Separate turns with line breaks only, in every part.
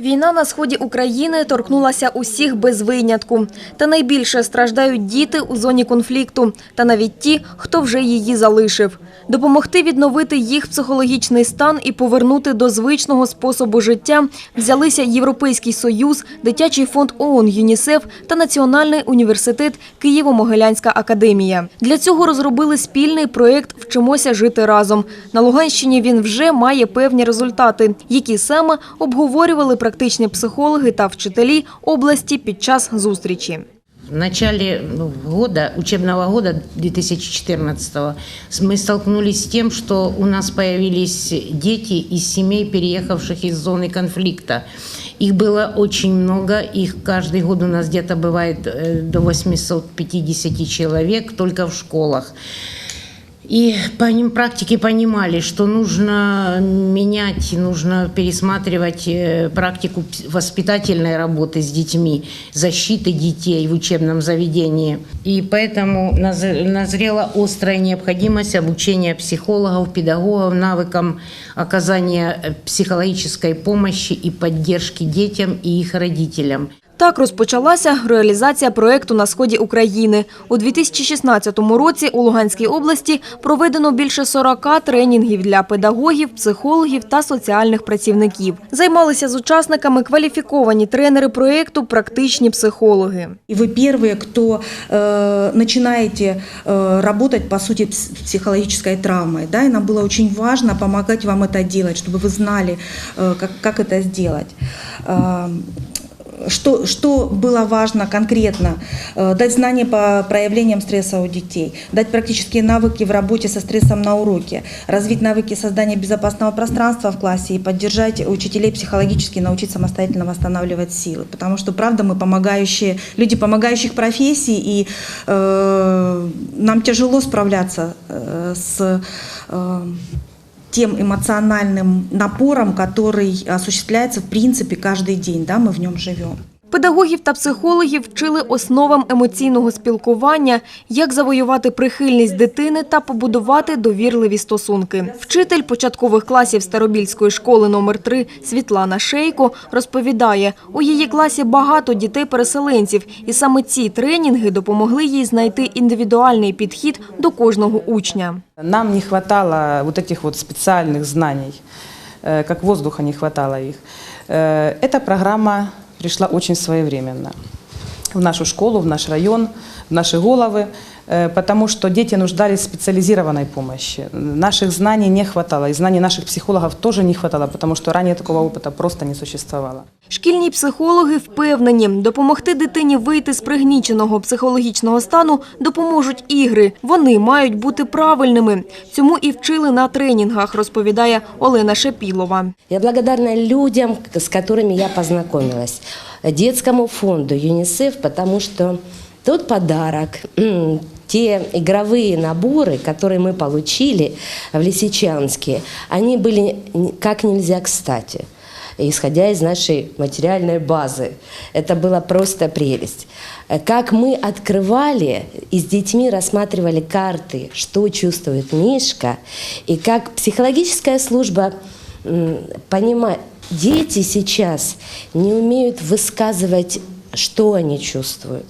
Війна на сході України торкнулася усіх без винятку. Та найбільше страждають діти у зоні конфлікту та навіть ті, хто вже її залишив. Допомогти відновити їх психологічний стан і повернути до звичного способу життя взялися Європейський Союз, Дитячий фонд ООН ЮНІСЕФ та Національний університет Києво-Могилянська академія. Для цього розробили спільний проєкт Вчимося жити разом. На Луганщині він вже має певні результати, які саме обговорювали практичні психологи та вчителі області під час зустрічі.
В начале ну, года, учебного года 2014 мы столкнулись с тем, что у нас появились дети из семей, переехавших из зоны конфликта. Их было очень много, их каждый год у нас где-то бывает э, до 850 человек только в школах. И по ним практике понимали, что нужно менять, нужно пересматривать э, практику воспитательной работы с детьми, защиты детей в учебном заведении. И поэтому наз- назрела острая необходимость обучения психологов, педагогов навыкам оказания э, психологической помощи и поддержки детям и их родителям.
Так розпочалася реалізація проєкту на сході України. У 2016 році у Луганській області проведено більше 40 тренінгів для педагогів, психологів та соціальних працівників. Займалися з учасниками кваліфіковані тренери проєкту, практичні психологи.
И вы первые, кто э, начинаете э, работать, по сути, с психологической травмой. Да? И нам было очень важно помогать вам это делать, чтобы вы знали, э, как, как это сделать. Э, Что, что было важно конкретно? Э, Дать знания по проявлениям стресса у детей, дать практические навыки в работе со стрессом на уроке, развить навыки создания безопасного пространства в классе и поддержать учителей психологически научить самостоятельно восстанавливать силы. Потому что, правда, мы помогающие, люди помогающих профессий, и э, нам тяжело справляться э, с э, тем эмоциональным напором, который осуществляется в принципе каждый день, да, мы в нем живем.
Педагогів та психологів вчили основам емоційного спілкування, як завоювати прихильність дитини та побудувати довірливі стосунки. Вчитель початкових класів Старобільської школи номер 3 Світлана Шейко розповідає, у її класі багато дітей-переселенців, і саме ці тренінги допомогли їй знайти індивідуальний підхід до кожного учня.
Нам не хватало вот этих вот специальных знаний, э, как воздуха не хватало их. Э, Эта программа пришла очень своевременно. В нашу школу, в наш район, наши головы, э, потому что дети нуждались в специализированной помощи. Наших знаний не хватало, и знаний наших психологов тоже не хватало, потому что ранее такого опыта просто не существовало.
Шкільні психологи впевнені, допомогти дитині вийти з пригніченого психологічного стану допоможуть ігри. Вони мають бути правильними. Цьому і вчили на тренінгах, розповідає Олена Шепілова.
Я благодарна людям, к- с которыми я познакомилась. Детскому фонду ЮНИСЕФ, потому что тот подарок, те игровые наборы, которые мы получили в Лисичанске, они были как нельзя кстати исходя из нашей материальной базы. Это была просто прелесть. Как мы открывали и с детьми рассматривали карты, что чувствует Мишка, и как психологическая служба понимает, дети сейчас не умеют высказывать, что они чувствуют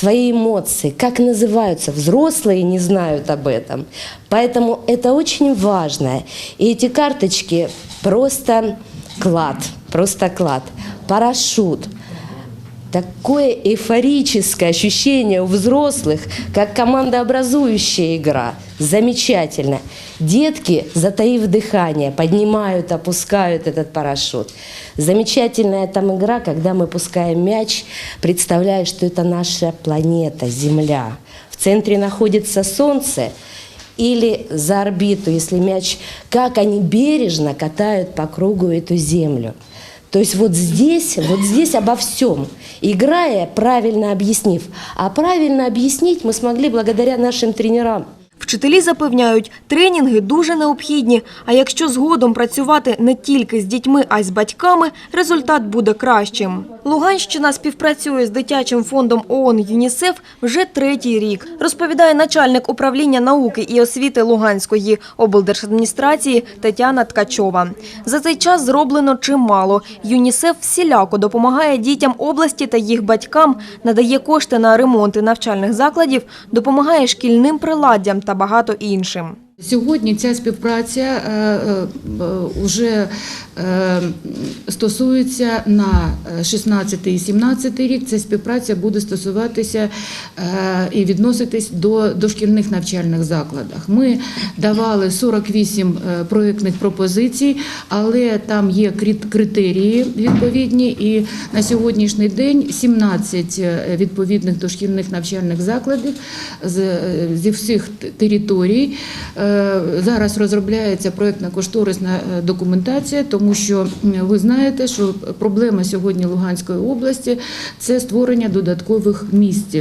свои эмоции, как называются. Взрослые не знают об этом. Поэтому это очень важно. И эти карточки просто клад, просто клад. Парашют. Такое эйфорическое ощущение у взрослых, как командообразующая игра. Замечательно. Детки, затаив дыхание, поднимают, опускают этот парашют. Замечательная там игра, когда мы пускаем мяч, представляя, что это наша планета, Земля. В центре находится Солнце, или за орбиту, если мяч, как они бережно катают по кругу эту землю. То есть вот здесь, вот здесь обо всем, играя, правильно объяснив. А правильно объяснить мы смогли благодаря нашим тренерам.
Вчителі запевняють, тренінги дуже необхідні. А якщо згодом працювати не тільки з дітьми, а й з батьками, результат буде кращим. Луганщина співпрацює з дитячим фондом ООН ЮНІСЕФ вже третій рік, розповідає начальник управління науки і освіти Луганської облдержадміністрації Тетяна Ткачова. За цей час зроблено чимало. ЮНІСЕФ всіляко допомагає дітям області та їх батькам, надає кошти на ремонти навчальних закладів, допомагає шкільним приладдям та багато іншим.
Сьогодні ця співпраця е, вже стосується на 16 і 17 рік. Ця співпраця буде стосуватися е, і відноситись до дошкільних навчальних закладах. Ми давали 48 е, проєктних пропозицій, але там є крит- критерії відповідні, і на сьогоднішній день 17 е, відповідних дошкільних навчальних закладів е, зі всіх територій. Е, Зараз розробляється проєктна кошторисна е, документація, тому що ви знаєте, що проблема сьогодні Луганської області це створення додаткових місць.